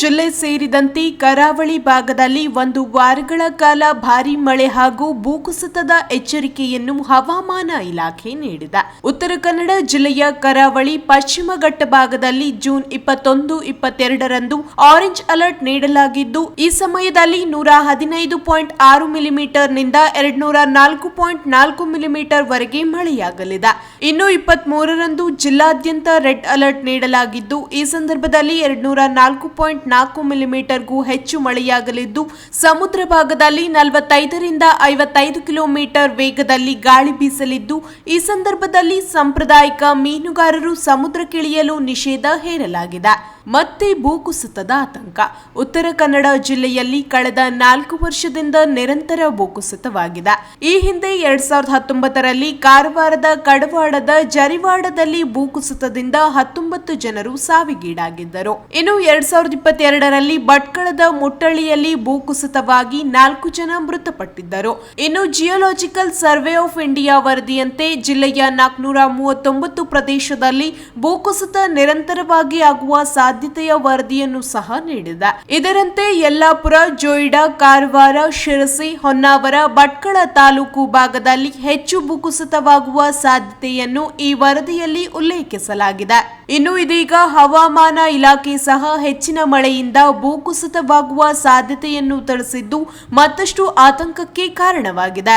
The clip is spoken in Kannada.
ಜಿಲ್ಲೆ ಸೇರಿದಂತೆ ಕರಾವಳಿ ಭಾಗದಲ್ಲಿ ಒಂದು ವಾರಗಳ ಕಾಲ ಭಾರಿ ಮಳೆ ಹಾಗೂ ಭೂಕುಸಿತದ ಎಚ್ಚರಿಕೆಯನ್ನು ಹವಾಮಾನ ಇಲಾಖೆ ನೀಡಿದೆ. ಉತ್ತರ ಕನ್ನಡ ಜಿಲ್ಲೆಯ ಕರಾವಳಿ, ಪಶ್ಚಿಮ ಘಟ್ಟ ಭಾಗದಲ್ಲಿ ಜೂನ್ ಇಪ್ಪತ್ತೊಂದು, ಇಪ್ಪತ್ತೆರಡರಂದು ಆರೆಂಜ್ ಅಲರ್ಟ್ ನೀಡಲಾಗಿದ್ದು, ಈ ಸಮಯದಲ್ಲಿ ನೂರ ಹದಿನೈದು ಪಾಯಿಂಟ್ ಆರು ಮಿಲಿಮೀಟರ್ನಿಂದ ಎರಡ್ನೂರ ನಾಲ್ಕು ಪಾಯಿಂಟ್ ನಾಲ್ಕು ಮಿಲಿಮೀಟರ್ ವರೆಗೆ ಮಳೆಯಾಗಲಿದೆ. ಇನ್ನು ಇಪ್ಪತ್ತ್ ಮೂರರಂದು ಜಿಲ್ಲಾದ್ಯಂತ ರೆಡ್ ಅಲರ್ಟ್ ನೀಡಲಾಗಿದ್ದು, ಈ ಸಂದರ್ಭದಲ್ಲಿ ಎರಡ್ನೂರ ನಾಲ್ಕು ಪಾಯಿಂಟ್ ನಾಲ್ಕು ಮಿಲಿಮೀಟರ್ಗೂ ಹೆಚ್ಚು ಮಳೆಯಾಗಲಿದ್ದು, ಸಮುದ್ರ ಭಾಗದಲ್ಲಿ ನಲವತ್ತೈದರಿಂದ ಐವತ್ತೈದು ಕಿಲೋಮೀಟರ್ ವೇಗದಲ್ಲಿ ಗಾಳಿ ಬೀಸಲಿದ್ದು, ಈ ಸಂದರ್ಭದಲ್ಲಿ ಸಾಂಪ್ರದಾಯಿಕ ಮೀನುಗಾರರು ಸಮುದ್ರಕ್ಕಿಳಿಯಲು ನಿಷೇಧ ಹೇರಲಾಗಿದೆ. ಮತ್ತೆ ಭೂಕುಸಿತದ ಆತಂಕ. ಉತ್ತರ ಕನ್ನಡ ಜಿಲ್ಲೆಯಲ್ಲಿ ಕಳೆದ ನಾಲ್ಕು ವರ್ಷದಿಂದ ನಿರಂತರ ಭೂಕುಸಿತವಾಗಿದೆ ಈ ಹಿಂದೆ ಎರಡ್ ಸಾವಿರದ ಹತ್ತೊಂಬತ್ತರಲ್ಲಿ ಕಾರವಾರದ ಕಡವಾಡದ ಜರಿವಾಡದಲ್ಲಿ ಭೂಕುಸಿತದಿಂದ ಹತ್ತೊಂಬತ್ತು ಜನರು ಸಾವಿಗೀಡಾಗಿದ್ದರು. ಇನ್ನು ಎರಡ್ ಸಾವಿರದ ಇಪ್ಪತ್ತೆರಡರಲ್ಲಿ ಭಟ್ಕಳದ ಮುಟ್ಟಳ್ಳಿಯಲ್ಲಿ ಭೂಕುಸಿತವಾಗಿ ನಾಲ್ಕು ಜನ ಮೃತಪಟ್ಟಿದ್ದರು. ಇನ್ನು ಜಿಯೋಲಾಜಿಕಲ್ ಸರ್ವೆ ಆಫ್ ಇಂಡಿಯಾ ವರದಿಯಂತೆ ಜಿಲ್ಲೆಯ ನಾಲ್ಕುನೂರ ಮೂವತ್ತೊಂಬತ್ತು ಪ್ರದೇಶದಲ್ಲಿ ಭೂಕುಸಿತ ನಿರಂತರವಾಗಿ ಆಗುವ ಸಾಧ್ಯತೆಯ ವರದಿಯನ್ನು ಸಹ ನೀಡಿದೆ. ಇದರಂತೆ ಯಲ್ಲಾಪುರ, ಜೋಯಿಡಾ, ಕಾರವಾರ, ಶಿರಸಿ, ಹೊನ್ನಾವರ, ಭಟ್ಕಳ ತಾಲೂಕು ಭಾಗದಲ್ಲಿ ಹೆಚ್ಚು ಭೂಕುಸಿತವಾಗುವ ಸಾಧ್ಯತೆಯನ್ನು ಈ ವರದಿಯಲ್ಲಿ ಉಲ್ಲೇಖಿಸಲಾಗಿದೆ. ಇನ್ನು ಇದೀಗ ಹವಾಮಾನ ಇಲಾಖೆ ಸಹ ಹೆಚ್ಚಿನ ಮಳೆಯಿಂದ ಭೂಕುಸಿತವಾಗುವ ಸಾಧ್ಯತೆಯನ್ನು ತಿಳಿಸಿದ್ದು ಮತ್ತಷ್ಟು ಆತಂಕಕ್ಕೆ ಕಾರಣವಾಗಿದೆ.